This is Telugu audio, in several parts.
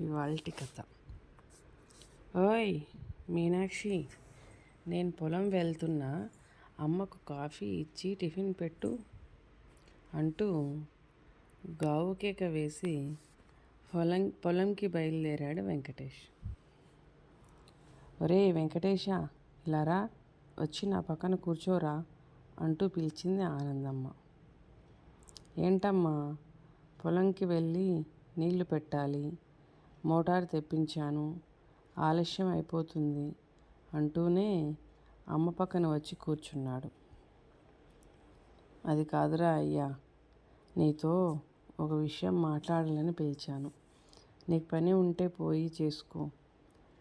ఇవాల్టి కథ. ఓయ్ మీనాక్షి నేను పొలం వెళ్తున్నా అమ్మకు కాఫీ ఇచ్చి టిఫిన్ పెట్టు అంటూ గావు కేక వేసి పొలం పొలంకి బయలుదేరాడు వెంకటేష్. ఒరే వెంకటేష ఇలా రా వచ్చి నా పక్కన కూర్చోరా అంటూ పిలిచింది ఆనందమ్మ. ఏంటమ్మా పొలంకి వెళ్ళి నీళ్ళు పెట్టాలి మోటార్ తెప్పించాను. ఆలస్యం అయిపోతుంది అంటూనే అమ్మ పక్కన వచ్చి కూర్చున్నాడు. అది కాదురా అయ్యా నీతో ఒక విషయం మాట్లాడాలని పిలిచాను. నీకు పని ఉంటే పోయి చేసుకో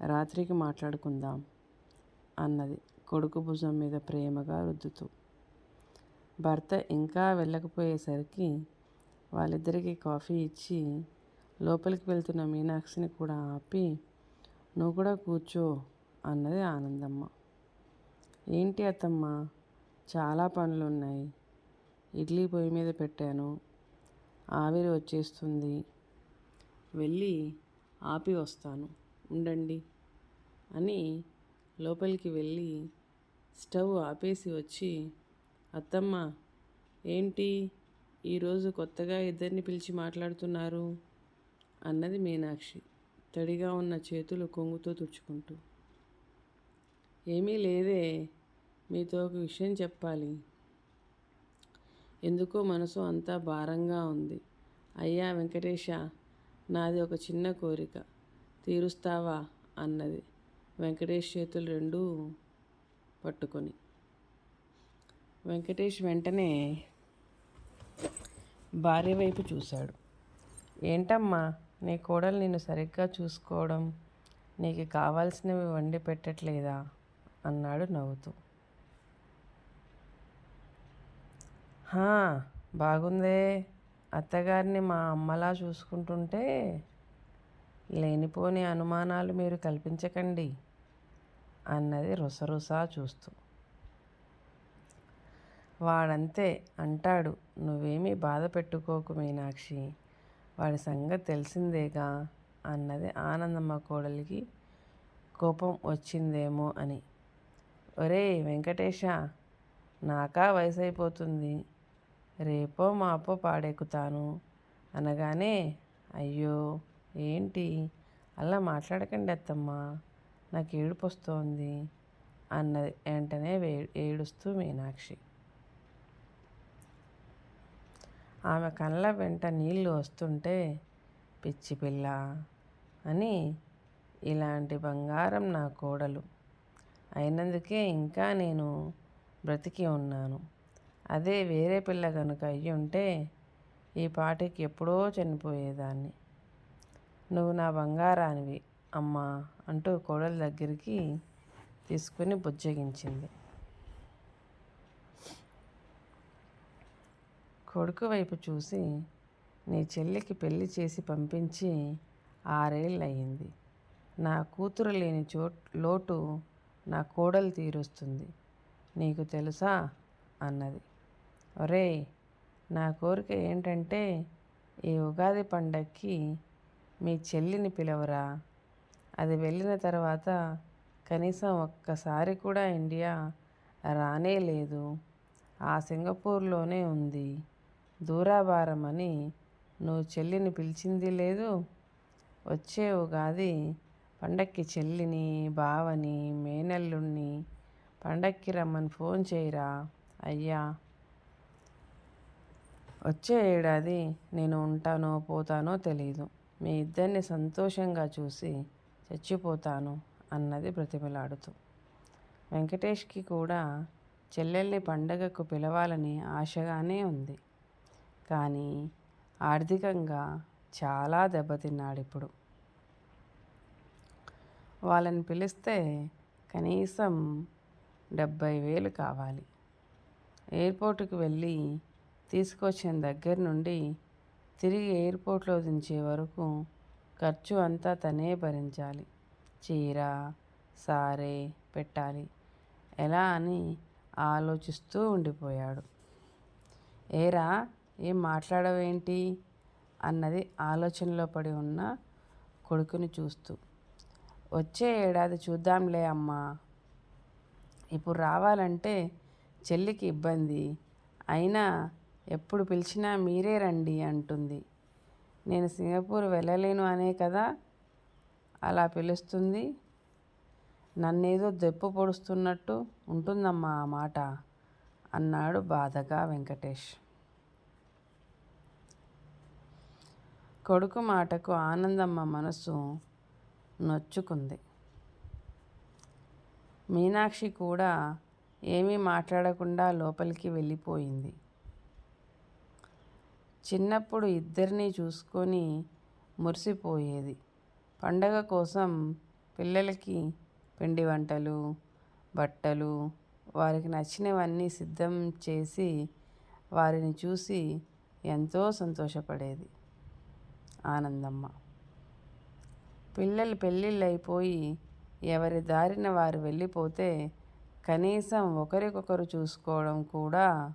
రాత్రికి మాట్లాడుకుందాం అన్నది కొడుకు భుజం మీద ప్రేమగా రుద్దుతూ. భర్త ఇంకా వెళ్ళకపోయేసరికి వాళ్ళిద్దరికీ కాఫీ ఇచ్చి లోపలికి వెళ్తున్న మీనాక్షిని కూడా ఆపి నువ్వు కూడా కూర్చో అన్నది ఆనందమ్మ. ఏంటి అత్తమ్మ? చాలా పనులు ఉన్నాయి ఇడ్లీ పొయ్యి మీద పెట్టాను. ఆవిరి వచ్చేస్తుంది. వెళ్ళి ఆపి వస్తాను. ఉండండి అని లోపలికి వెళ్ళి స్టవ్ ఆపేసి వచ్చి అత్తమ్మ ఏంటి? ఈరోజు కొత్తగా ఇద్దరిని పిలిచి మాట్లాడుతున్నారు. అన్నది మీనాక్షి తడిగా ఉన్న చేతులు కొంగుతో తుడుచుకుంటూ. ఏమీ లేదే మీతో ఒక విషయం చెప్పాలి. ఎందుకో మనసు అంతా భారంగా ఉంది. అయ్యా వెంకటేశ నాది ఒక చిన్న కోరిక. తీరుస్తావా? అన్నది. వెంకటేష్ చేతులు రెండూ పట్టుకొని. వెంకటేష్ వెంటనే భార్య వైపు చూశాడు. ఏంటమ్మా? నీ కోడలు నిన్ను సరిగ్గా చూసుకోవడం నీకు కావాల్సినవి వండి పెట్టట్లేదా? అన్నాడు నవ్వుతూ. హా బాగుందే. అత్తగారిని మా అమ్మలా చూసుకుంటుంటే లేనిపోని అనుమానాలు మీరు కల్పించకండి అన్నది రుసరుసా చూస్తూ. వాడంతే అంటాడు నువ్వేమీ బాధ పెట్టుకోకు మీనాక్షి. వాడి సంగతి తెలిసిందేగా అన్నది ఆనందమ్మ కోడలికి కోపం వచ్చిందేమో అని. ఒరే వెంకటేష నాకా వయసు అయిపోతుంది రేపో మాపో పాడెక్కుతాను అనగానే అయ్యో ఏంటి? అలా మాట్లాడకండి అత్తమ్మ నాకు ఏడుపు వస్తోంది అన్నది. వెంటనే వే ఏడుస్తూ మీనాక్షి. ఆమె కళ్ళ వెంట నీళ్ళు వస్తుంటే పిచ్చి పిల్ల అని ఇలాంటి బంగారం నా కోడలు. అయినందుకే ఇంకా నేను బ్రతికి ఉన్నాను. అదే వేరే పిల్ల కనుక అయ్యి ఉంటే ఈ పాటికి ఎప్పుడో చనిపోయేదాన్ని. నువ్వు నా బంగారానివి అమ్మా అంటూ కోడల దగ్గరికి తీసుకుని బుజ్జగించింది. కొడుకు వైపు చూసి నీ చెల్లికి పెళ్ళి చేసి పంపించి ఆరేళ్ళు అయింది నా కూతురు లేని చో లోటు నా కోడలు తీరుస్తుంది. నీకు తెలుసా? అన్నది. ఒరే నా కోరిక ఏంటంటే ఈ ఉగాది పండక్కి మీ చెల్లిని పిలవరా? అది వెళ్ళిన తర్వాత కనీసం ఒక్కసారి కూడా ఇండియా రానే లేదు. ఆ సింగపూర్లోనే ఉంది. దూరాభారం అని నువ్వు చెల్లిని పిలిచింది లేదు. వచ్చే ఉగాది పండక్కి చెల్లిని బావని మేనల్లుణ్ణి పండక్కి రమ్మని ఫోన్ చేయరా? అయ్యా. వచ్చే ఏడాది నేను ఉంటానో పోతానో తెలియదు మీ ఇద్దరిని సంతోషంగా చూసి చచ్చిపోతాను అన్నది ప్రతిమలాడుతూ వెంకటేష్కి కూడా చెల్లెల్ని పండగకు పిలవాలని ఆశగానే ఉంది. కానీ ఆర్థికంగా చాలా దెబ్బతిన్నాడు ఇప్పుడు వాళ్ళని పిలిస్తే కనీసం డెబ్భై వేలు కావాలి. ఎయిర్పోర్ట్కి వెళ్ళి తీసుకొచ్చిన దగ్గర నుండి తిరిగి ఎయిర్పోర్ట్లో దించే వరకు ఖర్చు అంతా తనే భరించాలి. చీర సారే పెట్టాలి. ఎలా అని ఆలోచిస్తూ ఉండిపోయాడు. ఏరా ఏం మాట్లాడవేంటి అన్నది ఆలోచనలో పడి ఉన్న కొడుకుని చూస్తూ వచ్చే ఏడాది చూద్దాంలే అమ్మా. ఇప్పుడు రావాలంటే చెల్లికి ఇబ్బంది. అయినా ఎప్పుడు పిలిచినా మీరే రండి అంటుంది. నేను సింగపూర్ వెళ్ళలేను అనే కదా? అలా పిలుస్తుంది. నన్నేదో దెప్పు పొడుస్తున్నట్టు ఉంటుందమ్మా ఆ మాట అన్నాడు బాధగా వెంకటేష్. కొడుకు మాటకు ఆనందమ్మ మనసు నొచ్చుకుంది. మీనాక్షి కూడా ఏమీ మాట్లాడకుండా లోపలికి వెళ్ళిపోయింది. చిన్నప్పుడు ఇద్దరిని చూసుకొని మురిసిపోయేది. పండగ కోసం పిల్లలకి పిండి వంటలు బట్టలు వారికి నచ్చినవన్నీ సిద్ధం చేసి వారిని చూసి ఎంతో సంతోషపడేది. ఆనందమ్మ. పిల్లలు పెళ్ళిళ్ళు అయిపోయి ఎవరి దారిన వారు వెళ్ళిపోతే కనీసం ఒకరికొకరు చూసుకోవడం కూడా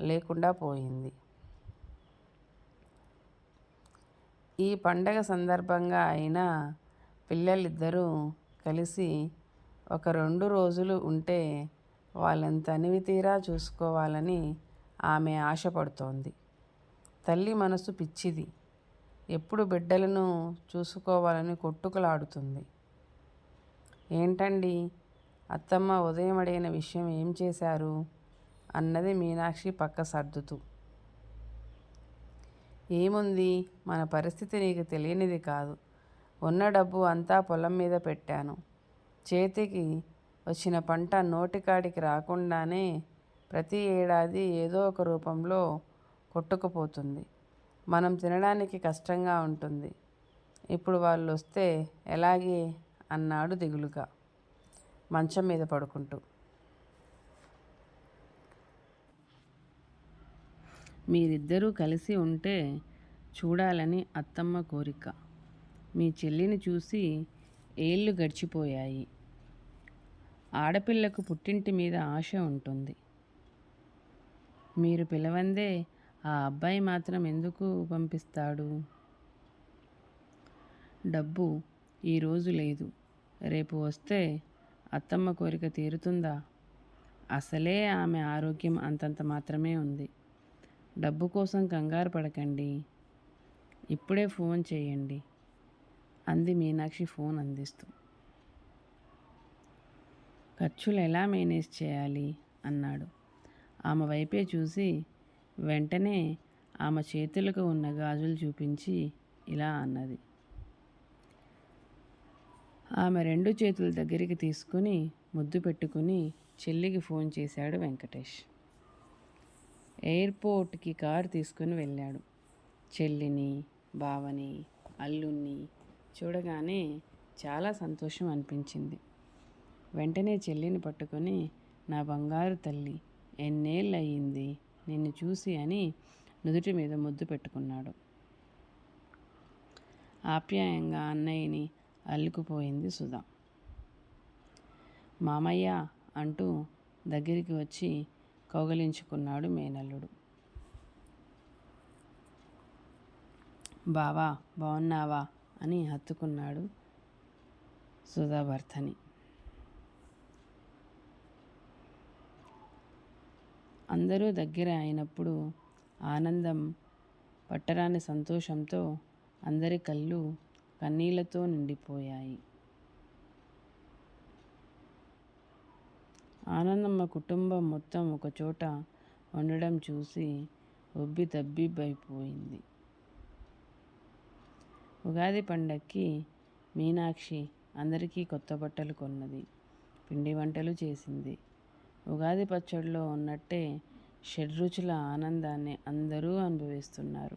లేకుండా పోయింది. ఈ పండగ సందర్భంగా అయినా పిల్లలిద్దరూ కలిసి ఒక రెండు రోజులు ఉంటే వాళ్ళని తనివి తీరా చూసుకోవాలని ఆమె ఆశపడుతోంది. తల్లి మనసు పిచ్చిది. ఎప్పుడు బిడ్డలను చూసుకోవాలని కొట్టుకులాడుతుంది. ఏంటండి? అత్తమ్మ ఉదయం అడిగిన విషయం ఏం చేశారు? అన్నది మీనాక్షి పక్క సర్దుతూ. ఏముంది? మన పరిస్థితి నీకు తెలియనిది కాదు. ఉన్న డబ్బు అంతా పొలం మీద పెట్టాను. చేతికి వచ్చిన పంట నోటికాడికి రాకుండానే ప్రతి ఏడాది ఏదో ఒక రూపంలో కొట్టుకుపోతుంది. మనం తినడానికి కష్టంగా ఉంటుంది. ఇప్పుడు వాళ్ళు వస్తే ఎలాగే అన్నాడు దిగులుగా మంచం మీద పడుకుంటూ. మీరిద్దరూ కలిసి ఉంటే చూడాలని అత్తమ్మ కోరిక. మీ చెల్లిని చూసి ఏళ్ళు గడిచిపోయాయి. ఆడపిల్లకు పుట్టింటి మీద ఆశ ఉంటుంది. మీరు పిలవందే ఆ అబ్బాయి మాత్రం ఎందుకు పంపిస్తాడు? డబ్బు ఈరోజు లేదు. రేపు వస్తే అత్తమ్మ కోరిక తీరుతుందా? అసలే ఆమె ఆరోగ్యం అంతంత మాత్రమే ఉంది. డబ్బు కోసం కంగారు పడకండి. ఇప్పుడే ఫోన్ చేయండి అంది మీనాక్షి ఫోన్ అందిస్తూ. ఖర్చులు ఎలా మేనేజ్ చేయాలి? అన్నాడు. ఆమె వైపే చూసి వెంటనే ఆమె చేతులకు ఉన్న గాజులు చూపించి ఇలా అన్నది. ఆమె రెండు చేతుల దగ్గరికి తీసుకుని ముద్దు పెట్టుకుని చెల్లికి ఫోన్ చేశాడు వెంకటేష్. ఎయిర్పోర్ట్కి కారు తీసుకుని వెళ్ళాడు. చెల్లిని బావని అల్లుణ్ణి చూడగానే చాలా సంతోషం అనిపించింది. వెంటనే చెల్లిని పట్టుకొని నా బంగారు తల్లి ఎన్నేళ్ళు అయ్యింది నిన్ను చూసి అని నుదుటి మీద ముద్దు పెట్టుకున్నాడు. ఆప్యాయంగా అన్నయ్యని అల్లుకుపోయింది సుధా. మామయ్య అంటూ దగ్గరికి వచ్చి కౌగలించుకున్నాడు మేనల్లుడు. బావా బాగున్నావా అని హత్తుకున్నాడు సుధా భర్తని అందరూ దగ్గర అయినప్పుడు ఆనందం పట్టరాని సంతోషంతో అందరి కళ్ళు కన్నీళ్ళతో నిండిపోయాయి. ఆనందమ్మ కుటుంబం మొత్తం ఒకచోట ఉండడం చూసి ఒబ్బి తబ్బిబ్బైపోయింది. ఉగాది పండక్కి మీనాక్షి అందరికీ కొత్త బట్టలు కొన్నది పిండి వంటలు చేసింది. ఉగాది పచ్చడిలో ఉన్నట్టే షడ్రుచుల ఆనందాన్ని అందరూ అనుభవిస్తున్నారు.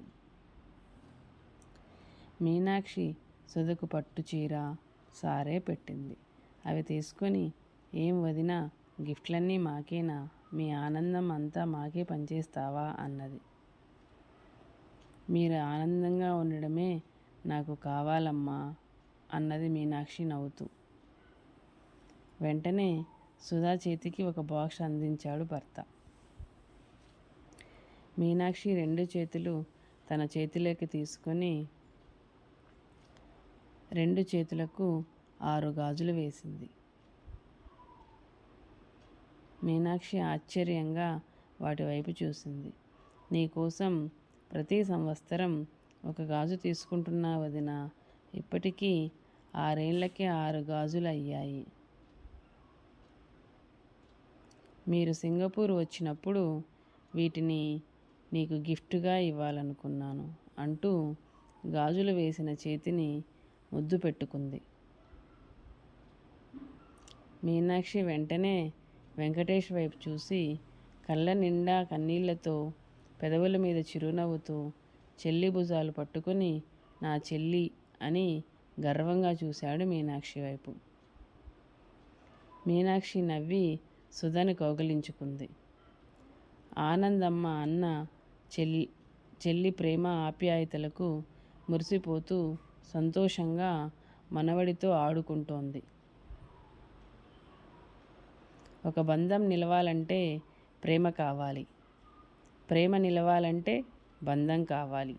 మీనాక్షి సుధకు పట్టు చీర సారే పెట్టింది. అవి తీసుకొని ఏం వదినా గిఫ్ట్లన్నీ మాకేనా? మీ ఆనందం అంతా మాకే పనిచేస్తావా? అన్నది. మీరు ఆనందంగా ఉండడమే నాకు కావాలమ్మా అన్నది మీనాక్షి నవ్వుతూ. వెంటనే సుధా చేతికి ఒక బాక్స్ అందించాడు భర్త. మీనాక్షి రెండు చేతులు తన చేతిలోకి తీసుకొని రెండు చేతులకు ఆరు గాజులు వేసింది. మీనాక్షి ఆశ్చర్యంగా వాటి వైపు చూసింది. నీకోసం ప్రతి సంవత్సరం ఒక గాజు తీసుకుంటున్నా వదిన ఇప్పటికీ ఆరేళ్ళకి ఆరు గాజులు అయ్యాయి. మీరు సింగపూర్ వచ్చినప్పుడు వీటిని నీకు గిఫ్ట్గా ఇవ్వాలనుకున్నాను అంటూ గాజులు వేసిన చేతిని ముద్దు పెట్టుకుంది. మీనాక్షి వెంటనే వెంకటేష్ వైపు చూసి కళ్ళ నిండా కన్నీళ్ళతో పెదవుల మీద చిరునవ్వుతో చెల్లి భుజాలు పట్టుకుని నా చెల్లి అని గర్వంగా చూశాడు మీనాక్షి వైపు. మీనాక్షి నవ్వి సుధని కౌగలించుకుంది. ఆనందమ్మ అన్న చెల్లి చెల్లి ప్రేమ ఆప్యాయతలకు మురిసిపోతూ సంతోషంగా మనవడితో ఆడుకుంటోంది. ఒక బంధం నిలవాలంటే ప్రేమ కావాలి. ప్రేమ నిలవాలంటే బంధం కావాలి.